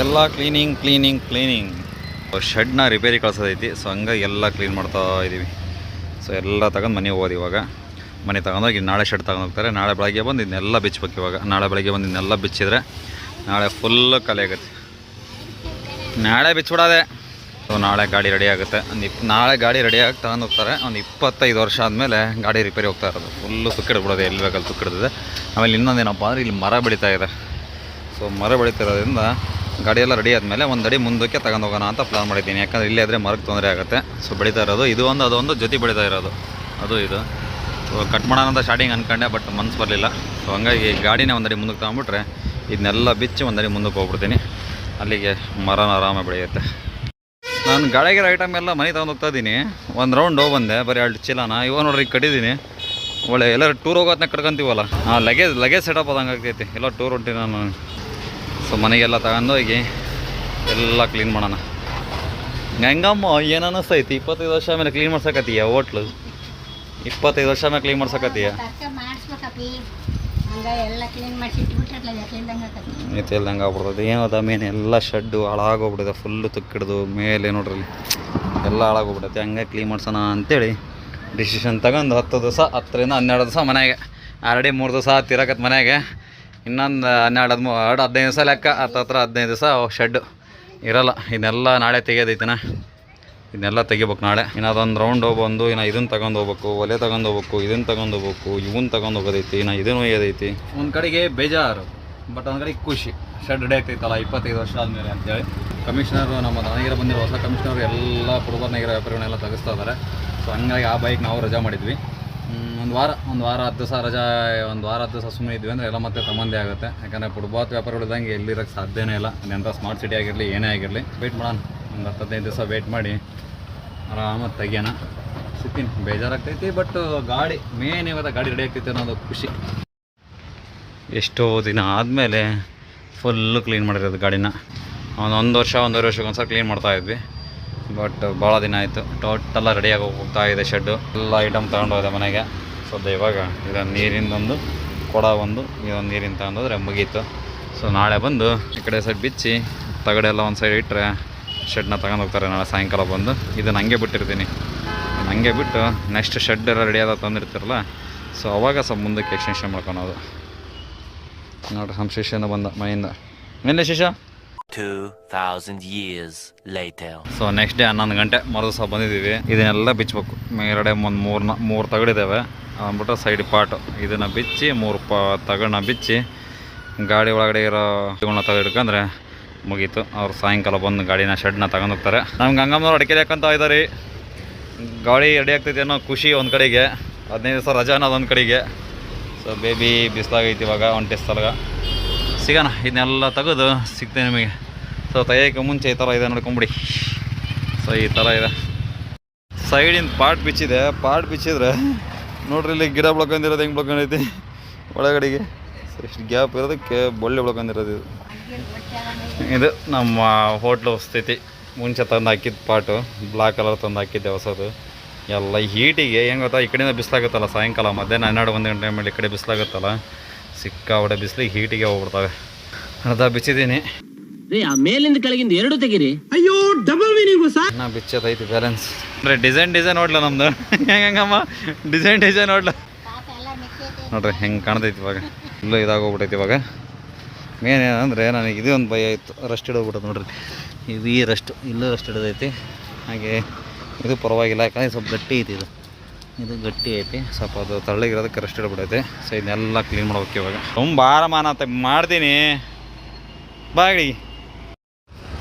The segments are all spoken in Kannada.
ಎಲ್ಲ ಕ್ಲೀನಿಂಗ್ ಕ್ಲೀನಿಂಗ್ ಕ್ಲೀನಿಂಗ್. ಶೆಡ್ನ ರಿಪೇರಿ ಕಳ್ಸೋದೈತಿ. ಸೊ ಹಂಗಾಗಿ ಎಲ್ಲ ಕ್ಲೀನ್ ಮಾಡ್ತಾ ಇದ್ದೀವಿ ಸೊ ಎಲ್ಲ ತಗೊಂಡು ಮನೆಗೆ ಹೋಗೋದು ಇವಾಗ. ಮನೆ ತಗೊಂಡೋಗಿ ನಾಳೆ ಶೆಡ್ ತಗೊಂಡು ಹೋಗ್ತಾರೆ. ನಾಳೆ ಬೆಳಗ್ಗೆ ಬಂದು ಇದನ್ನೆಲ್ಲ ಬಿಚ್ಚಬೇಕು ಇವಾಗ. ನಾಳೆ ಬೆಳಗ್ಗೆ ಬಂದು ಇದನ್ನೆಲ್ಲ ಬಿಚ್ಚಿದ್ರೆ ನಾಳೆ ಫುಲ್ ಖಾಲಿ ಆಗುತ್ತೆ. ನಾಳೆ ಬಿಚ್ಚಿಬಿಡೋದೆ ಸೊ ನಾಳೆ ಗಾಡಿ ರೆಡಿ ಆಗುತ್ತೆ. ಒಂದು ಇಪ್, ನಾಳೆ ಗಾಡಿ ರೆಡಿಯಾಗಿ ತಗೊಂಡು ಹೋಗ್ತಾರೆ. ಒಂದು ಇಪ್ಪತ್ತೈದು ವರ್ಷ ಆದಮೇಲೆ ಗಾಡಿ ರಿಪೇರಿ ಹೋಗ್ತಾ ಇರೋದು. ಫುಲ್ಲು ತುಕ್ಕಿಡ್ಬಿಡೋದು ಎಲ್ಲಿ ಬೇಕಲ್ಲಿ ತುಕ್ಕಿಡ್ದಿದೆ ಆಮೇಲೆ ಇನ್ನೊಂದೇನಪ್ಪ ಅಂದರೆ ಇಲ್ಲಿ ಮರ ಬೆಳೀತಾ ಇದೆ. ಸೊ ಮರ ಬೆಳೀತಿರೋದ್ರಿಂದ ಗಾಡಿ ಎಲ್ಲ ರೆಡಿ ಆದಮೇಲೆ ಒಂದು ಅಡಿ ಮುಂದಕ್ಕೆ ತಗೊಂಡು ಹೋಗೋಣ ಅಂತ ಪ್ಲಾನ್ ಮಾಡಿದ್ದೀನಿ. ಯಾಕಂದರೆ ಇಲ್ಲೇ ಆದರೆ ಮರಕ್ಕೆ ತೊಂದರೆ ಆಗುತ್ತೆ. ಸೊ ಬೆಳೀತಾ ಇರೋದು. ಇದು ಒಂದು, ಅದೊಂದು ಜೊತೆ ಬೆಳೀತಾ ಇರೋದು. ಅದು ಇದು. ಸೊ ಕಟ್ ಮಾಡೋಣ ಅಂತ ಸ್ಟಾರ್ಟಿಂಗ್ ಅಂದ್ಕೊಂಡೆ ಬಟ್ ಮನ್ಸು ಬರಲಿಲ್ಲ. ಸೊ ಹಂಗಾಗಿ ಗಾಡಿನೇ ಅಡಿ ಮುಂದಕ್ಕೆ ತಗೊಂಬಿಟ್ರೆ ಇದನ್ನೆಲ್ಲ ಬಿಚ್ಚಿ ಒಂದು ಅಡಿ ಮುಂದಕ್ಕೆ ಹೋಗ್ಬಿಡ್ತೀನಿ. ಅಲ್ಲಿಗೆ ಮರನ ಆರಾಮಾಗಿ ಬೆಳೆಯುತ್ತೆ. ನಾನು ಗಾಡಿಗಿರೋ ಐಟಮ್ ಎಲ್ಲ ಮನೆ ತಗೊಂಡು ಹೋಗ್ತಾ ಇದ್ದೀನಿ. ಒಂದು ರೌಂಡ್ ಹೋಗಿ ಬಂದೆ ಬರೀ ಎರಡು ಚೀಲನ? ಇವಾಗ ನೋಡ್ರಿ ಕಟ್ಟಿದ್ದೀನಿ. ಒಳ್ಳೆ ಎಲ್ಲರೂ ಟೂರ್ ಹೋಗೋದನ್ನ ಕಟ್ಕೊಂತೀವಲ್ಲ? ಹಾಂ ಲಗೇಜ್ ಲಗೇಜ್ ಸೆಟಪ್ ಆದಂಗೆ ಆಗ್ತೈತಿ. ಎಲ್ಲ ಟೂರ್ ಹೊಂಟಿ ನಾನು. ಸೊ ಮನೆಗೆಲ್ಲ ತಗೊಂಡು ಎಲ್ಲ ಕ್ಲೀನ್ ಮಾಡೋಣ. ಹೆಂಗಮ್ಮ ಏನು ಅನ್ನಿಸ್ತೈತಿ ಇಪ್ಪತ್ತೈದು ವರ್ಷ ಆಮೇಲೆ ಕ್ಲೀನ್ ಮಾಡ್ಸಕತ್ತೀಯ ಹೋಟ್ಲು? ಇಪ್ಪತ್ತೈದು ವರ್ಷ ಆಮೇಲೆ ಕ್ಲೀನ್ ಮಾಡ್ಸಕತ್ತೀಯ? ಐತೆ ಇಲ್ದಂಗೆ ಆಗ್ಬಿಡ್ತದೆ. ಏನದ ಮೇನ್ ಎಲ್ಲ ಶೆಡ್ಡು ಹಾಳಾಗೋಗ್ಬಿಟ್ಟಿದೆ ಫುಲ್ಲು ತುಕ್ಕಿಡ್ದು ಮೇಲೆ ನೋಡ್ರಿ. ಎಲ್ಲ ಹಾಳಾಗೋಗ್ಬಿಡುತ್ತೆ ಹಂಗೆ ಕ್ಲೀನ್ ಮಾಡ್ಸೋಣ ಅಂತೇಳಿ ಡಿಸಿಷನ್ ತಗೊಂಡು ಹತ್ತು ದಿವಸ ಹತ್ತರಿಂದ ಹನ್ನೆರಡು ದಿವಸ ಮನೆಗೆ. ಆಲ್ರೆಡಿ ಮೂರು ದಿವಸ ತಿರಕತ್ ಮನೆಗೆ. ಇನ್ನೊಂದು ಹನ್ನೆರಡು ಹದಿಮೂ, ಎರಡು ಹದಿನೈದು ದಿವಸ ಲೆಕ್ಕ, ಹತ್ತು ಹತ್ರ ಹದಿನೈದು ದಿವಸ ಶೆಡ್ ಇರಲ್ಲ. ಇದನ್ನೆಲ್ಲ ನಾಳೆ ತೆಗಿಯೋದೈತಿನ ಇದನ್ನೆಲ್ಲ ತೆಗಿಬೇಕು ನಾಳೆ. ಇನ್ನು ಅದೊಂದು ರೌಂಡ್ ಬಂದು ಇನ್ನು ಇದನ್ನು ತಗೊಂಡು ಹೋಗ್ಬೇಕು, ಒಲೆ ತಗೊಂಡು ಹೋಗ್ಬೇಕು ಇದನ್ನು ತಗೊಂಡು ಹೋಗ್ಬೇಕು, ಇವನ್ ತಗೊಂಡು ಹೋಗೋದೈತಿ, ಇನ್ನು ಇದನ್ನು ಒಯ್ಯೋದೈತಿ. ಒಂದು ಕಡೆಗೆ ಬೇಜಾರು, ಬಟ್ ಒಂದು ಕಡೆಗೆ ಖುಷಿ. ಶೆಡ್ ರೆಡಿ ಆಗ್ತೈತಲ್ಲ, ಇಪ್ಪತ್ತೈದು ವರ್ಷ ಆದಮೇಲೆ ಅಂತೇಳಿ. ಕಮಿಷನರು, ನಮ್ಮ ದಾವಣಗೆರೆ ಬಂದಿರೋ ಹೊಸ ಕಮಿಷನರ್ ಎಲ್ಲ ಕುರುಬರ್ನಾಗಿರೋ ವ್ಯಾಪಾರಿಗಳನ್ನೆಲ್ಲ ತೆಗಿಸ್ತಾ ಇದ್ದಾರೆ ಸೊ ಹಂಗಾಗಿ ಆ ಬೈಕ್ ನಾವು ರಜಾ ಮಾಡಿದ್ವಿ. ಒಂದು ವಾರ ಒಂದು ವಾರ ಹತ್ತು ದಿವಸ ರಜಾ, ಒಂದು ವಾರ ಹತ್ತು ದಿವಸ ಸುಮ್ಮನೆ ಇದ್ವಿ ಅಂದರೆ ಎಲ್ಲ ಮತ್ತೆ ತಮ್ಮಂದೇ ಆಗುತ್ತೆ. ಯಾಕಂದರೆ ಫುಟ್ಬಾತ್ ವ್ಯಾಪಾರಗಳಿದ್ದಂಗೆ ಎಲ್ಲಿರೋಕ್ಕೆ ಸಾಧ್ಯನೇ ಇಲ್ಲ. ಅದೆಂಥ ಸ್ಮಾರ್ಟ್ ಸಿಟಿ ಆಗಿರಲಿ, ಏನೇ ಆಗಿರಲಿ. ವೆಯ್ಟ್ ಮಾಡೋಣ. ಒಂದು ಹತ್ತು ಹದಿನೈದು ದಿವಸ ವೆಯ್ಟ್ ಮಾಡಿ. ಆರಾಮಾಗಿ ತೆಗಿಯೋಣ. ಸಿಗ್ತೀನಿ. ಬೇಜಾರಾಗ್ತೈತಿ ಬಟ್ ಗಾಡಿ ಮೇನ್ ಇವಾಗ ಗಾಡಿ ರೆಡಿ ಆಗ್ತೈತಿ ಅನ್ನೋದು ಖುಷಿ. ಎಷ್ಟೋ ದಿನ ಆದಮೇಲೆ ಫುಲ್ಲು ಕ್ಲೀನ್ ಮಾಡಿರೋದು ಗಾಡಿನ. ಒಂದು ಒಂದು ವರ್ಷ, ಒಂದೂವರೆ ವರ್ಷಕ್ಕೊಂದು ಒಂದ್ಸಲ ಕ್ಲೀನ್ ಮಾಡ್ತಾ ಇದ್ವಿ. ಬಟ್ ಭಾಳ ದಿನ ಆಯಿತು. ಟೋಟಲ್ಲ ರೆಡಿಯಾಗಿ ಹೋಗ್ತಾ ಇದೆ ಶೆಡ್ಡು ಎಲ್ಲ ಐಟಮ್ ತಗೊಂಡು ಹೋದೆ ಮನೆಗೆ. ಸೊ ಇವಾಗ ಇದೊಂದು ನೀರಿಂದೊಂದು ಕೊಡ ಒಂದು ಇದೊಂದು ನೀರಿಂದ ತಗೊಂಡೋದ್ರೆ ಮುಗೀತು. ಸೊ ನಾಳೆ ಬಂದು ಈ ಕಡೆ ಸೈಡ್ ಬಿಚ್ಚಿ ತಗಡೆ ಎಲ್ಲ ಒಂದು ಸೈಡ್ ಇಟ್ಟರೆ ಶೆಡ್ನ ತಗೊಂಡು ಹೋಗ್ತಾರೆ ನಾಳೆ ಸಾಯಂಕಾಲ ಬಂದು. ಇದನ್ನು ಹಂಗೆ ಬಿಟ್ಟಿರ್ತೀನಿ. ಹಂಗೆ ಬಿಟ್ಟು ನೆಕ್ಸ್ಟ್ ಶೆಡ್ ಎಲ್ಲ ರೆಡಿ ಆದ ತಂದಿರ್ತಿರಲ್ಲ ಸೊ ಅವಾಗ ಸ್ವಲ್ಪ ಮುಂದಕ್ಕೆ ಎಕ್ಸ್ಟೆನ್ಷನ್ ಮಾಡ್ಕೊಳೋದು. ನೋಡ್ರಿ ನಮ್ಮ ಶಿಷ್ಯನ ಬಂದ ಮನೆಯಿಂದ. ಮೇಲೆ ಶಿಷ್ಯ? 2,000 years later. So next day ಹನ್ನೊಂದು ಗಂಟೆ ಮರುದಿವಸ ಬಂದಿದ್ದೀವಿ. ಇದನ್ನೆಲ್ಲ ಬಿಚ್ಚಬೇಕು ಮೇಲ್ಗಡೆ ಒಂದು ಮೂರು ಮೂರು ತಗಡಿದ್ದಾವೆ ಅಂದ್ಬಿಟ್ಟು ಸೈಡ್ ಪಾಟು ಇದನ್ನು ಬಿಚ್ಚಿ, ಮೂರು ಪ ತಗಡನ್ನ ಬಿಚ್ಚಿ, ಗಾಡಿ ಒಳಗಡೆ ಇರೋ ಇವುಗಳನ್ನ ತೆಗೆದು ಹಿಡ್ಕೊಂಡ್ರೆ ಮುಗೀತು. ಅವ್ರು ಸಾಯಂಕಾಲ ಬಂದು ಗಾಡಿನ ಶೆಡ್ನ ತಗೊಂಡು ಹೋಗ್ತಾರೆ. ನಮ್ಗೆ ಹಂಗಮ್ಮನವ್ರು ಅಡಿಕೆ ಹಾಕಂತ ಇದ್ದಾರೆ ಗಾಡಿ ರೆಡಿ ಆಗ್ತೈತೆ ಅನ್ನೋ ಖುಷಿ ಒಂದು ಕಡೆಗೆ. ಹದಿನೈದು ದಿವಸ ರಜಾ ಅನ್ನೋದು ಒಂದು ಕಡೆಗೆ. ಸೊ ಬೇಬಿ ಬಿಸಿಲಾಗೈತಿ ಇವಾಗ ಒಂಟೆ ಸ್ಥಳಗ ಸಿಗೋಣ, ಇದನ್ನೆಲ್ಲ ತೆಗೆದು ಸಿಗ್ತೇನೆ ನಿಮಗೆ. ಸೊ ತೆಗಿಯೋಕ್ಕೆ ಮುಂಚೆ ಈ ಥರ ಇದೆ ನೋಡ್ಕೊಂಬಿಡಿ ಸೊ ಈ ಥರ ಇದೆ. ಸೈಡಿಂದ ಪಾಟ್ ಬಿಚ್ಚಿದೆ. ಪಾಟ್ ಬಿಚ್ಚಿದ್ರೆ, ನೋಡ್ರಿ ಇಲ್ಲಿ ಗಿಡ ಬೆಳ್ಕೊಂಡಿರೋದು ಹೆಂಗೆ ಬೆಳ್ಕೊಂಡೈತಿ ಒಳಗಡೆಗೆ. ಎಷ್ಟು ಗ್ಯಾಪ್ ಇರೋದಕ್ಕೆ ಬಳ್ಳಿ ಬೆಳ್ಕೊಂಡಿರೋದು ಇದು. ಇದು ನಮ್ಮ ಹೋಟ್ಲು ಸ್ಥಿತಿ. ಮುಂಚೆ ತಂದು ಹಾಕಿದ ಪಾಟು, ಬ್ಲಾಕ್ ಕಲರ್ ತಂದು ಹಾಕಿದ್ದೆ ಹೊಸದು. ಎಲ್ಲ ಹೀಟಿಗೆ ಹೆಂಗೆ ಗೊತ್ತಾ, ಈ ಕಡೆಯಿಂದ ಬಿಸಿಲಾಗುತ್ತಲ್ಲ, ಸಾಯಂಕಾಲ, ಮಧ್ಯಾಹ್ನ ಹನ್ನೆರಡು ಒಂದು ಗಂಟೆ ಮೇಲೆ ಈ ಕಡೆ ಬಿಸಿಲಾಗುತ್ತಲ್ಲ. ಸಿಕ್ಕಾಬಡೆ ಬಿಸಿಲಿಗೆ ಹೀಟಿಗೆ ಹೋಗ್ಬಿಡ್ತವೆ. ಅರ್ಧ ಬಿಚ್ಚಿದ್ದೀನಿ. ಮೇಲಿಂದ ಕೆಳಗಿಂದ ಎರಡು ತೆಗಿರಿ. ನಾ ಬಿಚ್ಚದೈತಿ ಬ್ಯಾಲೆನ್ಸ್ ಅಂದ್ರೆ ಡಿಸೈನ್ ಡಿಸೈನ್ ನೋಡ್ಲ ನಮ್ದು? ಹೆಂಗಮ್ಮ ಡಿಸೈನ್ ಡಿಸೈನ್ ನೋಡ್ಲ? ಪಾಪ ಎಲ್ಲ ಮಿಕ್ಕೈತೆ ನೋಡ್ರಿ ಹೆಂಗೆ ಕಾಣ್ತೈತಿ ಇವಾಗ. ಇಲ್ಲೂ ಇದಾಗೋಗ್ಬಿಟ್ಟೈತಿ ಇವಾಗ. ಮೇನ್ ಏನಂದರೆ ನನಗೆ ಇದು ಒಂದು ಭಯ ಇತ್ತು. ರಸ್ಟ್ ಇಡೋಗ್ಬಿಟ್ಟದ ನೋಡ್ರಿ. ಇದು ಈ ರಸ್ಟ್ ಇಲ್ಲೂ ರಸ್ಟ್ ಹಿಡಿದೈತಿ ಹಾಗೆ ಇದು ಪರವಾಗಿಲ್ಲ ಯಾಕಂದ್ರೆ ಸ್ವಲ್ಪ ಗಟ್ಟಿ ಐತಿ ಇದು. ಇದು ಗಟ್ಟಿ ಐತಿ. ಸ್ವಲ್ಪ ಅದು ತಳ್ಳಗಿರೋದಕ್ಕೆ ರಸ್ಟ್ ಇಡ್ಬಿಡೈತೆ. ಸೊ ಇದನ್ನೆಲ್ಲ ಕ್ಲೀನ್ ಮಾಡ್ಬೇಕು ಇವಾಗ. ತುಂಬ ಆರಾಮಾನ ಅಂತ ಮಾಡ್ತೀನಿ. ಬಾಗಿ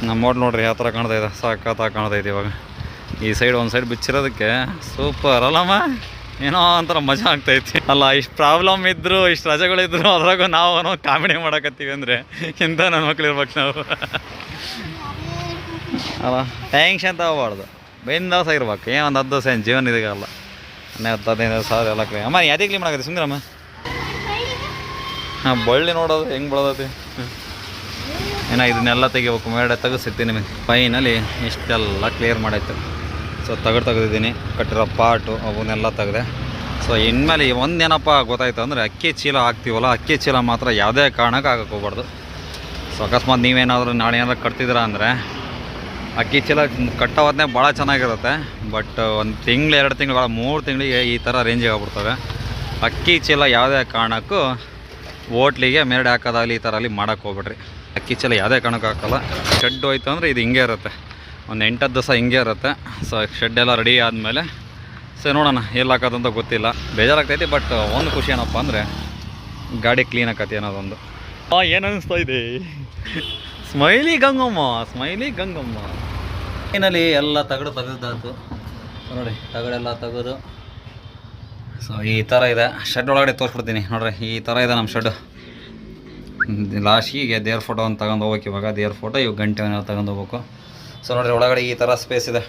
ನಮ್ಮ ಮೋಡ್ ನೋಡ್ರಿ, ಯಾವ ಥರ ಕಾಣ್ತಾ ಇದೆ. ಸಾಕಾತ ಕಾಣ್ತಾ ಇದೆ ಇವಾಗ. ಈ ಸೈಡ್ ಒಂದು ಸೈಡ್ ಬಿಚ್ಚಿರೋದಕ್ಕೆ ಸೂಪರ್ ಅಲ್ಲಮ್ಮ ಏನೋ ಒಂಥರ ಮಜಾ ಆಗ್ತೈತಿ ಅಲ್ಲ, ಇಷ್ಟು ಪ್ರಾಬ್ಲಮ್ ಇದ್ದರು ಇಷ್ಟು ರಜೆಗಳಿದ್ರು, ಅದ್ರಾಗೂ ನಾವು ಕಾಮಿಡಿ ಮಾಡಕತ್ತೀವಿ ಅಂದರೆ ಇಂಥ ನನ್ನ ಮಕ್ಳು ಇರ್ಬೇಕು ನಾವು. ಅಲ್ಲ ಟ್ಯಾಂಕ್ಷನ್ ತಗೋಬಾರ್ದು. ಬೆಂದಾಸ ಇರ್ಬೇಕು ಏನೊಂದು ಹದ್ದು ಸೇನ್ ಜೀವನ ಇದೆಯಲ್ಲ ಹತ್ತು ಹದಿನೈದು ಸಾವಿರ ಎಲ್ಲ ಕ್ಲೀನ್ ಅಮ್ಮ ಯಾವ್ದೇ ಕ್ಲೀನ್ ಮಾಡಕತ್ತಿ? ಸುಂದರಮ್ಮ ಹಾಂ, ಬಳ್ಳಿ ನೋಡೋದು, ಹೆಂಗೆ ಬಳದತಿ? ಏನೋ, ಇದನ್ನೆಲ್ಲ ತೆಗಿಬೇಕು. ಮೇಡ, ತೆಗೆಸಿರ್ತೀನಿ ನಿಮಗೆ. ಫೈನಲಿ ಇಷ್ಟೆಲ್ಲ ಕ್ಲಿಯರ್ ಮಾಡಾಯ್ತು ಸೊ ತೆಗ್ದು ತೆಗ್ದಿದ್ದೀನಿ. ಕಟ್ಟಿರೋ ಪಾಟು ಅವನ್ನೆಲ್ಲ ತೆಗೆದೆ. ಸೊ ಇನ್ಮೇಲೆ ಒಂದೇನಪ್ಪ ಗೊತ್ತಾಯ್ತು ಅಂದರೆ, ಅಕ್ಕಿ ಚೀಲ ಹಾಕ್ತೀವಲ್ಲ, ಅಕ್ಕಿ ಚೀಲ ಮಾತ್ರ ಯಾವುದೇ ಕಾರಣಕ್ಕೆ ಹೋಗ್ಬಾರ್ದು. ಸೊ ಸೊ ಅಕಸ್ಮಾತ್ ನೀವೇನಾದರೂ ನಾಳೆ ಏನಾದ್ರು ಕಟ್ತಿದ್ದೀರಾ ಅಂದರೆ ಅಕ್ಕಿ ಚೀಲ ಕಟ್ಟೋದನ್ನೇ ಭಾಳ ಚೆನ್ನಾಗಿರುತ್ತೆ. ಬಟ್ ಒಂದು ತಿಂಗಳು, ಎರಡು ತಿಂಗಳು, ಭಾಳ ಮೂರು ತಿಂಗಳಿಗೆ ಈ ಥರ ರೇಂಜಿಗೆ ಆಗ್ಬಿಡ್ತವೆ. ಅಕ್ಕಿ ಚೀಲ ಯಾವುದೇ ಕಾರಣಕ್ಕೂ ಹೋಟ್ಲಿಗೆ ಮೇರೆ ಹಾಕೋದಾಗಲಿ ಈ ಥರ ಅಲ್ಲಿ ಮಾಡೋಕ್ಕೆ ಹೋಗ್ಬಿಡ್ರಿ. ಅಕ್ಕಿ ಚೀಲ ಯಾವುದೇ ಕಾರಣಕ್ಕೂ ಹಾಕಲ್ಲ. ಶೆಡ್ ಹೋಯ್ತು ಅಂದರೆ ಇದು ಹಿಂಗೆ ಇರುತ್ತೆ. ಒಂದು ಎಂಟತ್ತು ದಿವಸ ಹಿಂಗೆ ಇರುತ್ತೆ. ಸೊ ಎಲ್ಲ ರೆಡಿ ಆದಮೇಲೆ ಸೊ ನೋಡೋಣ ಎಲ್ಲಿ ಹಾಕೋದಂತ ಗೊತ್ತಿಲ್ಲ. ಬೇಜಾರಾಗ್ತೈತಿ ಬಟ್ ಒಂದು ಖುಷಿ ಏನಪ್ಪ ಅಂದರೆ ಗಾಡಿ ಕ್ಲೀನ್ ಆಕತಿ ಅನ್ನೋದೊಂದು. ಹಾಂ ಏನು ಇದೆ? Smiley Gangamma smiley Gangamma. ಏನಲ್ಲಿ ಎಲ್ಲ ತಗಡು ತೆಗೆದಾಯ್ತು. ನೋಡಿ, ತಗಡೆಲ್ಲ ತೆಗೆದು. ಸೊ ಈ ಥರ ಇದೆ. ಶೆಡ್ ಒಳಗಡೆ ತೋರಿಸ್ಬಿಡ್ತೀನಿ. ನೋಡ್ರಿ, ಈ ಥರ ಇದೆ ನಮ್ಮ ಶೆಡ್ ಲಾಸ್ಟಿಗೆ ದೇವ್ರ ಫೋಟೋ ಒಂದು ತಗೊಂಡು ಹೋಗ್ಬೇಕು ಇವಾಗ. ದೇವ್ರ ಫೋಟೋ ಇವಾಗ ಗಂಟೆ ತಗೊಂಡು ಹೋಗ್ಬೇಕು. ಸೊ ನೋಡ್ರಿ, ಒಳಗಡೆ ಈ ಥರ ಸ್ಪೇಸ್ ಇದೆ.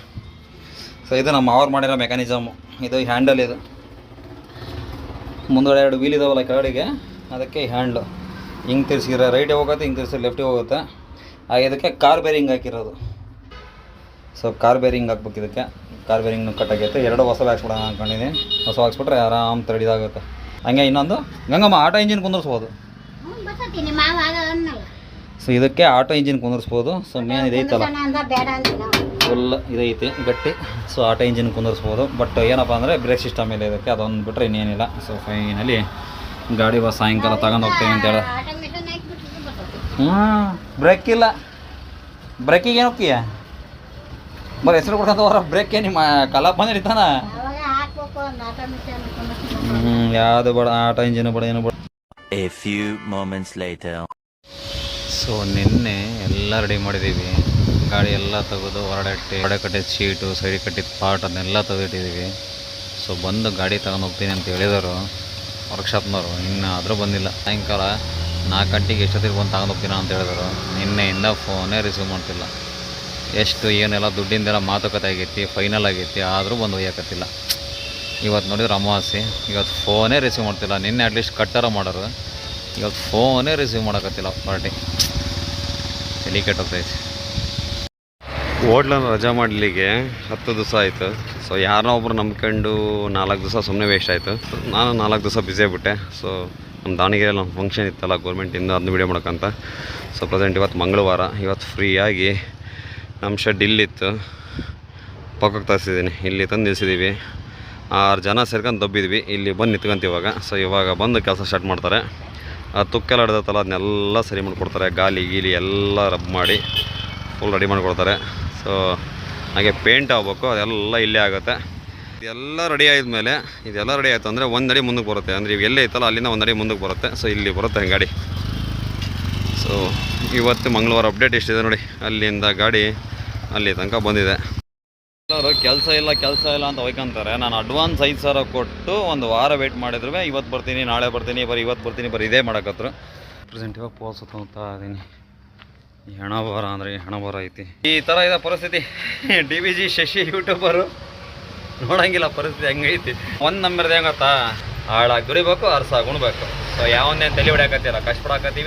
ಸೊ ಇದು ನಮ್ಮ ಅವ್ರು ಮಾಡಿರೋ ಮೆಕ್ಯಾನಿಸಮು ಇದು ಹ್ಯಾಂಡಲ್ ಇದು. ಮುಂದ್ಗಡೆ ಎರಡು ವೀಲ್ ಇದಾವಲ್ಲ ಕೆಳಗಡೆಗೆ, ಅದಕ್ಕೆ ಹ್ಯಾಂಡ್ಲು ಹಿಂಗೆ ತಿರ್ಸಿದ್ರೆ ರೈಟಿಗೆ ಹೋಗುತ್ತೆ, ಹಿಂಗೆ ತಿರ್ಸಿದ್ರೆ ಲೆಫ್ಟಿಗೆ ಹೋಗುತ್ತೆ. ಹಾಗೆ ಇದಕ್ಕೆ ಕಾರ್ ಬೇರಿಂಗ್ ಹಾಕಿರೋದು. ಸೊ ಕಾರ್ ಬೇರಿಂಗ್ ಹಾಕ್ಬೇಕು ಇದಕ್ಕೆ. ಕಾರ್ ಬೇರಿಂಗ್ನು ಕಟ್ಟಾಗೈತೆ ಎರಡು ಹೊಸ ಹಾಕ್ಸ್ಬಿಡೋಣ ಅಂದ್ಕೊಂಡಿದ್ದೀನಿ ಹೊಸ ಹಾಕ್ಸ್ಬಿಟ್ರೆ ಆರಾಮ್ ತಡಿದಾಗುತ್ತೆ ಹಂಗೆ ಇನ್ನೊಂದು ಗಂಗಮ್ಮ ಆಟೋ ಇಂಜಿನ್ ಕುಂದಿರ್ಸ್ಬೋದು. ಸೊ ಇದಕ್ಕೆ ಆಟೋ ಇಂಜಿನ್ ಕುಂದಿರ್ಸ್ಬೋದು. ಸೊ ಮೇನ್ ಇದೈತಲ್ಲ. ಫುಲ್ ಇದೈತಿ ಗಟ್ಟಿ. ಸೊ ಆಟೋ ಇಂಜಿನ್ ಕುಂದಿರ್ಸ್ಬೋದು. ಬಟ್ ಏನಪ್ಪ ಅಂದರೆ ಬ್ರೇಕ್ ಸಿಸ್ಟಮ್ ಇಲ್ಲ ಇದಕ್ಕೆ ಅದೊಂದು ಬಿಟ್ಟರೆ ಇನ್ನೇನಿಲ್ಲ. ಸೊ ಫೈನಲಿ ಗಾಡಿ ಬಸ್ ಸಾಯಂಕಾಲ ತಗೊಂಡು ಹೋಗ್ತೀನಿ ಅಂತ ಹೇಳಿ. ಆಟೋಮೇಷನ್ ಹಾಕ್ಬಿಟ್ರೆ ಬರ್ತೈತಿ ಹ್ಞೂ ಬ್ರೇಕ್ ಇಲ್ಲ. ಬ್ರೇಕಿಗೆ ಏನು ಹೋಗ್ತೀಯ? ಬರೀ ಹೆಸರು ಕೊಡ್ಕೊಂತ ಅವರ ಬ್ರೇಕ್ ನಿಮ್ಮ ಕಲಾಪ ಹಿಡಿತಾನ ಅವಾಗ ಹಾಕ್ಬೇಕು ಒಂದು ಆಟೋಮೇಷನ್ ಹ್ಞೂ ಯಾವುದು ಬೇಡ ಆಟ ಇಂಜಿನ್ ಬೇಡ ಏನು ಬೇಡ. A few moments light so ನಿನ್ನೆ ಎಲ್ಲ ರೆಡಿ ಮಾಡಿದ್ದೀವಿ. ಗಾಡಿ ಎಲ್ಲ ತೆಗೆದು ಹೊರಡಟ್ಟಿ ಹೊಡೆ ಕಟ್ಟಿದ ಶೀಟು ಸೈಡ್ ಕಟ್ಟಿದ ಪಾರ್ಟ್ ಅದನ್ನೆಲ್ಲ ತೆಗೆದಿಟ್ಟಿದ್ದೀವಿ. ಸೊ ಬಂದು ಗಾಡಿ ತಗೊಂಡು ಹೋಗ್ತೀನಿ ಅಂತ ಹೇಳಿದರು ವರ್ಕ್ಶಾಪ್ನವರು ಇನ್ನು ಆದರೂ ಬಂದಿಲ್ಲ. ಸಾಯಂಕಾಲ ನಾಲ್ಕು ಗಂಟೆಗೆ ಎಷ್ಟೊತ್ತಿಗೆ ಬಂದು ತಗೊಂಡು ಹೋಗ್ತೀನ ಅಂತ ಹೇಳಿದರು. ನಿನ್ನೆಯಿಂದ ಫೋನೇ ರಿಸೀವ್ ಮಾಡ್ತಿಲ್ಲ. ಎಷ್ಟು ಏನೆಲ್ಲ ದುಡ್ಡಿಂದೆಲ್ಲ ಮಾತುಕತೆ ಆಗೈತಿ ಫೈನಲ್ ಆಗೈತಿ, ಆದರೂ ಬಂದು ಒಯ್ಯಕತ್ತಿಲ್ಲ. ಇವತ್ತು ನೋಡಿದ್ರೆ ಅಮಾವಾಸ್ಯೆ. ಇವತ್ತು ಫೋನೇ ರಿಸೀವ್ ಮಾಡ್ತಿಲ್ಲ. ನಿನ್ನೆ ಅಟ್ಲೀಸ್ಟ್ ಕಟ್ಟಾರ ಮಾಡೋರು. ಇವತ್ತು ಫೋನೇ ರಿಸೀವ್ ಮಾಡೋಕತ್ತಿಲ್ಲ ಪಾರ್ಟಿ ತಲೆ ಕೆಟ್ಟೋಗ್ತೈತಿ ಹೋಟ್ಲನ್ನು ರಜಾ ಮಾಡಲಿಕ್ಕೆ ಹತ್ತು ದಿವಸ ಆಯಿತು. ಸೊ ಯಾರನ್ನೋ ಒಬ್ರು ನಂಬ್ಕೊಂಡು ನಾಲ್ಕು ದಿವಸ ಸುಮ್ಮನೆ ವೇಸ್ಟ್ ಆಯಿತು. ನಾನು ನಾಲ್ಕು ದಿವಸ ಬ್ಯುಸಿ ಆಗಿಬಿಟ್ಟೆ. ಸೊ ನಮ್ಮ ದಾವಣಗೆರೆಯಲ್ಲಿ ಒಂದು ಫಂಕ್ಷನ್ ಇತ್ತಲ್ಲ ಗೌರ್ಮೆಂಟಿಂದ ಅದನ್ನ ವೀಡಿಯೋ ಮಾಡೋಕ್ಕಂತ. ಸೊ ಪ್ರೆಸೆಂಟ್ ಇವತ್ತು ಮಂಗಳವಾರ, ಇವತ್ತು ಫ್ರೀಯಾಗಿ ನಮ್ಮ ಶೆಡ್ ಇಲ್ಲಿತ್ತು ಪಕ್ಕಕ್ಕೆ ತರಿಸಿದ್ದೀನಿ. ಇಲ್ಲಿ ತಂದು ನಿಲ್ಲಿಸಿದ್ದೀವಿ ಆರು ಜನ ಸೇರ್ಕೊಂಡು ದಬ್ಬಿದ್ವಿ. ಇಲ್ಲಿ ಬಂದು ನಿಂತ್ಕೊಂತ ಇವಾಗ. ಸೊ ಇವಾಗ ಬಂದು ಕೆಲಸ ಸ್ಟಾರ್ಟ್ ಮಾಡ್ತಾರೆ. ಆ ತುಕ್ಕೆಲ್ಲ ಹಿಡ್ದತ್ತಲ್ಲ ಅದನ್ನೆಲ್ಲ ಸರಿ ಮಾಡಿಕೊಡ್ತಾರೆ. ಗಾಲಿ, ಗೀಲಿ ಎಲ್ಲ ರಬ್ ಮಾಡಿ ಫುಲ್ ರೆಡಿ ಮಾಡಿಕೊಡ್ತಾರೆ. ಸೊ ಹಾಗೆ ಪೇಂಟ್ ಆಗ್ಬೇಕು. ಅದೆಲ್ಲ ಇಲ್ಲೇ ಆಗುತ್ತೆ. ಇದೆಲ್ಲ ರೆಡಿ ಆದಮೇಲೆ ಇದೆಲ್ಲ ರೆಡಿ ಆಯಿತು ಅಂದರೆ ಒಂದಡಿ ಮುಂದಕ್ಕೆ ಬರುತ್ತೆ. ಅಂದರೆ ಇವು ಎಲ್ಲೇ ಇತ್ತಲ್ಲ, ಅಲ್ಲಿಂದ ಒಂದಡಿ ಮುಂದಕ್ಕೆ ಬರುತ್ತೆ. ಸೊ ಇಲ್ಲಿ ಬರುತ್ತೆ ಗಾಡಿ. ಸೊ ಇವತ್ತು ಮಂಗಳವಾರ ಅಪ್ಡೇಟ್ ಎಷ್ಟಿದೆ ನೋಡಿ. ಅಲ್ಲಿಂದ ಗಾಡಿ ಅಲ್ಲಿ ತನಕ ಬಂದಿದೆ. ಎಲ್ಲರೂ ಕೆಲಸ ಇಲ್ಲ ಕೆಲಸ ಇಲ್ಲ ಅಂತ ಒಯ್ಕೊಂತಾರೆ. ನಾನು ಅಡ್ವಾನ್ಸ್ ಐದು ಸಾವಿರ ಕೊಟ್ಟು ಒಂದು ವಾರ ವೆಯ್ಟ್ ಮಾಡಿದ್ರು ಇವತ್ತು ಬರ್ತೀನಿ, ನಾಳೆ ಬರ್ತೀನಿ, ಬರೀ ಇವತ್ತು ಬರ್ತೀನಿ, ಬರೀ ಇದೇ ಮಾಡಕತ್ರು ಪ್ರೆಸೆಂಟ್ ಇವಾಗ ಹೋಗ್ತಾ ಇದ್ದೀನಿ ಹಣ ಬರ ಅಂದರೆ ಹಣ ಬರ ಐತಿ. ಈ ಥರ ಇದೆ ಪರಿಸ್ಥಿತಿ. D V G Shashi YouTuber ನೋಡಂಗಿಲ್ಲ ಪರಿಸ್ಥಿತಿ ಹೆಂಗೈತಿ. ಒಂದು ನಂಬರ್ ಹೆಂಗತ್ತಾ? ಹಾಳಾಗಿ ದುಡಿಬೇಕು, ಅರ್ಸಾಗಿ ಉಣ್ಬೇಕು. ಸೊ ಯಾವನ್ನೇನು ತಲೆ ಹೊಡ್ಯಾಕತ್ತಿಲ್ಲ ಕಷ್ಟಪಡಾಕತ್ತೀವಿ